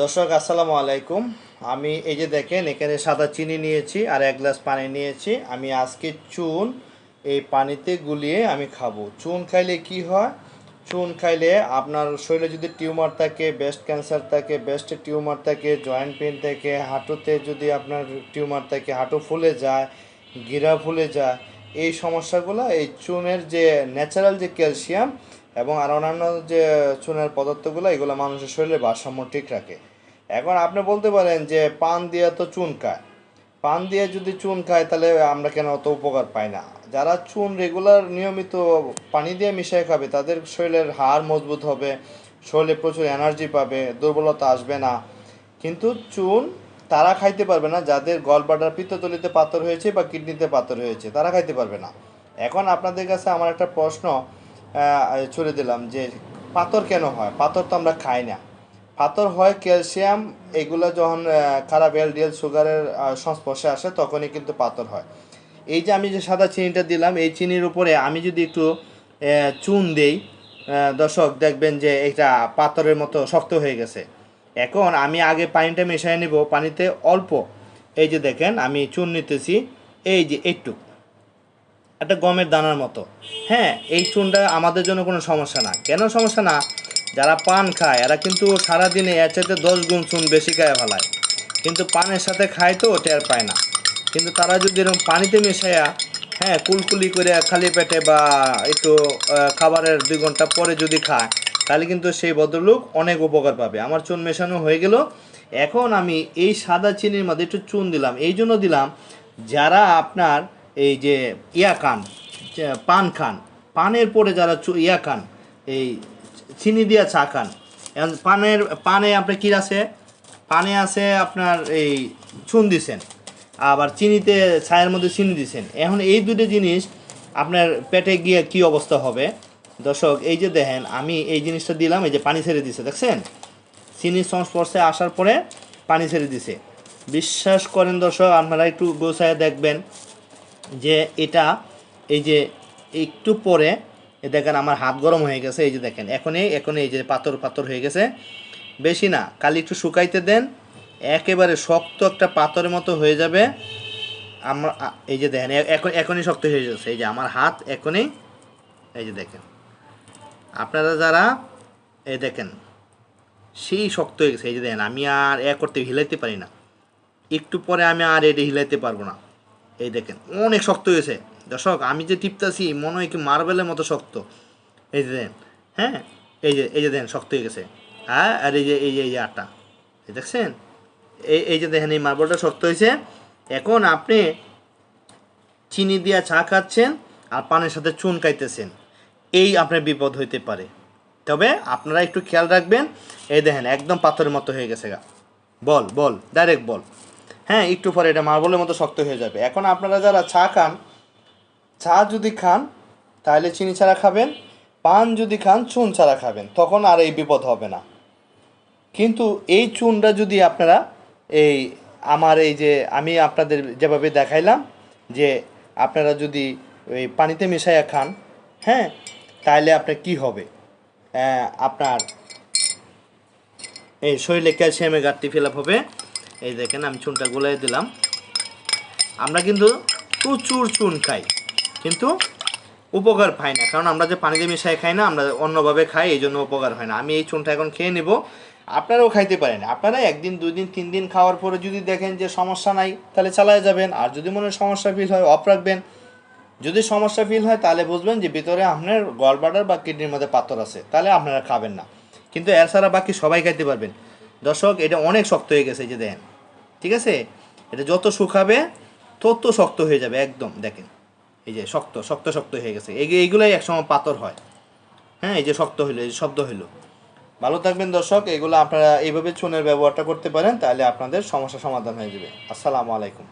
দর্শক, আসসালামু আলাইকুম। আমি এই যে দেখেন, এখানে সাদা চিনি নিয়েছি আর এক গ্লাস পানি নিয়েছি। আমি আজকে চুন, এই পানিতে গুলিয়ে আমি খাব। চুন খাইলে কি হয়? চুন খাইলে আপনার শরীরে যদি টিউমার থাকে, ব্রেস্ট ক্যান্সার থাকে, ব্রেস্টে টিউমার থাকে, জয়েন্ট পেন থাকে, হাঁটুতে যদি আপনার টিউমার থাকে, হাঁটু ফুলে যায়, গিরা ফুলে যায়, এই সমস্যাগুলো এই চুনের যে ন্যাচারাল যে ক্যালসিয়াম এবং আর অন্যান্য যে চুনের পদার্থগুলো, এগুলো মানুষের শরীরে ভারসাম্য ঠিক রাখে। এখন আপনি বলতে পারেন যে পান দিয়ে তো চুন খায়। পান দিয়ে যদি চুন খায়, তাহলে আমরা কেন অত উপকার পাই না? যারা চুন রেগুলার নিয়মিত পানি দিয়ে মিশিয়ে খাবে, তাদের শরীরের হাড় মজবুত হবে, শরীরে প্রচুর এনার্জি পাবে, দুর্বলতা আসবে না। কিন্তু চুন তারা খাইতে পারবে না, যাদের গলবাটার পিত্ততলিতে পাথর হয়েছে বা কিডনিতে পাথর হয়েছে, তারা খাইতে পারবে না। এখন আপনাদের কাছে আমার একটা প্রশ্ন ছুড়ে দিলাম যে পাথর কেন হয়? পাথর তো আমরা খাই না। পাথর হয় ক্যালসিয়াম, এগুলো যখন খারাপ এলডিএল সুগারের সংস্পর্শে আসে তখনই কিন্তু পাথর হয়। এই যে আমি যে সাদা চিনিটা দিলাম, এই চিনির উপরে আমি যদি একটু চুন দেই দর্শক দেখবেন যে এটা পাথরের মতো শক্ত হয়ে গেছে। এখন আমি আগে পানিটা মিশিয়ে নেব, পানিতে অল্প, এই যে দেখেন আমি চুন নিতেছি, এই যে একটু। একটা গমের দানার মতো। হ্যাঁ এই চুনটা আমাদের জন্য কোনো সমস্যা না। কেন সমস্যা না? যারা পান খায়, এরা কিন্তু সারাদিনে এর চাইতে দশ গুণ চুন বেশি খায় ফেলায় কিন্তু পানের সাথে খায় তো টের পায় না। কিন্তু তারা যদি এরকম পানিতে মিশাইয়া হ্যাঁ কুলকুলি করে খালি পেটে বা একটু খাবারের দুই ঘণ্টা পরে যদি খায়, তাহলে কিন্তু সেই ভদ্রলোক অনেক উপকার পাবে। আমার চুন মেশানো হয়ে গেল। এখন আমি এই সাদা চিনির মধ্যে একটু চুন দিলাম। এই জন্য দিলাম, যারা আপনার এই যে ইয়া খান পান খান, পানের পরে যারা ইয়া খান, এই চিনি দিয়া চা খান পানের, পানে আপনার কী আছে? পানে আছে আপনার এই চুন দিছেন, আবার চিনিতে ছায়ের মধ্যে চিনি দিছেন। এখন এই দুটো জিনিস আপনার পেটে গিয়ে কি অবস্থা হবে? দর্শক, এই যে দেখেন, আমি এই জিনিসটা দিলাম, এই যে পানি ছেড়ে দিছে, দেখছেন? চিনির সংস্পর্শে আসার পরে পানি ছেড়ে দিছে। বিশ্বাস করেন দর্শক, আপনারা একটু গোছায় দেখবেন। যে এটা, এই যে একটু পরে দেখেন আমার হাত গরম হয়ে গেছে, এই যে দেখেন, এখনই এখনই এই যে পাথর পাথর হয়ে গেছে। বেশি না কালি একটু শুকাইতে দেন, একেবারে শক্ত একটা পাথরের মতো হয়ে যাবে। আমরা এই যে দেখেন এখন, এখনই শক্ত হয়ে যাচ্ছে এই যে আমার হাত এখনই, এই যে দেখেন। আপনারা যারা, এই দেখেন, সেই শক্ত হয়ে গেছে, এই যে দেখেন, আমি আর এ করতে হিলাইতে পারি না। একটু পরে আমি আর এটা হিলাইতে পারব না। এই দেখেন, অনেক শক্ত হয়েছে। দর্শক, আমি যে টিপতাছি মনে হয় কি মার্বেলের মতো শক্ত। এই যে দেখেন হ্যাঁ? এই যে এই যে দেখেন শক্ত হয়ে গেছে। হ্যাঁ? আর এই যে এই যে এই যে আটা এই দেখছেন? এই এই যে দেখেন, এই মার্বেলটা শক্ত হয়েছে। এখন আপনি চিনি দিয়া চা খাচ্ছেন আর পানের সাথে চুন খাইতেছেন। এই আপনার বিপদ হইতে পারে। তবে আপনারা একটু খেয়াল রাখবেন, এই দেখেন, একদম পাথরের মতো হয়ে গেছে গা। Ball ball direct ball. হ্যাঁ একটু পরে এটা মার্বলের মতো শক্ত হয়ে যাবে। এখন আপনারা যারা চা খান, চা যদি খান, তাহলে চিনি ছাড়া খাবেন, পান যদি খান, চুন ছাড়া খাবেন, তখন আর এই বিপদ হবে না। কিন্তু এই চুনটা যদি আপনারা এই আমার এই যে আমি আপনাদের যেভাবে দেখাইলাম, যে আপনারা যদি ওই পানিতে মিশাইয়া খান হ্যাঁ তাহলে আপনার কি হবে? আপনার এই শরীরে ক্যালসিয়ামের ঘাটতি ফিল হবে এই দেখেন আমি চুনটা গুলাই দিলাম। আমরা কিন্তু প্রচুর চুন খাই, কিন্তু উপকার পাই না, কারণ আমরা যে পানি দিয়ে মিশাই খাই না, আমরা অন্যভাবে খাই, এই জন্য উপকার হয় না। আমি এই চুনটা এখন খেয়ে নেব। আপনারাও খাইতে পারেন। আপনারা একদিন দুই দিন তিন দিন খাওয়ার পরে যদি দেখেন যে সমস্যা নাই, তাহলে চালায় যাবেন। আর যদি মনে সমস্যা ফিল হয় অফ রাখবেন। যদি সমস্যা ফিল হয়, তাহলে বুঝবেন যে ভিতরে আপনার গলবাডার বা কিডনির মধ্যে পাথর আছে, তাহলে আপনারা খাবেন না। কিন্তু এর ছাড়া বাকি সবাই খাইতে পারবেন। দর্শক, এটা অনেক শক্ত হয়ে গেছে যে দেখেন। ঠিক আছে? এটা যত শুকাবে, তত শক্ত হয়ে যাবে, একদম, দেখেন। এই যে শক্ত শক্ত শক্ত হয়ে গেছে। এই এইগুলাই একসময় পাথর হয়। হ্যাঁ এই যে শক্ত হইল, এই শব্দ হইল। ভালো থাকবেন দর্শক, এগুলো আপনারা এইভাবে চুনের ব্যবহারটা করতে পারেন, তাহলে আপনাদের সমস্যা সমাধান হয়ে যাবে। আসসালামু আলাইকুম।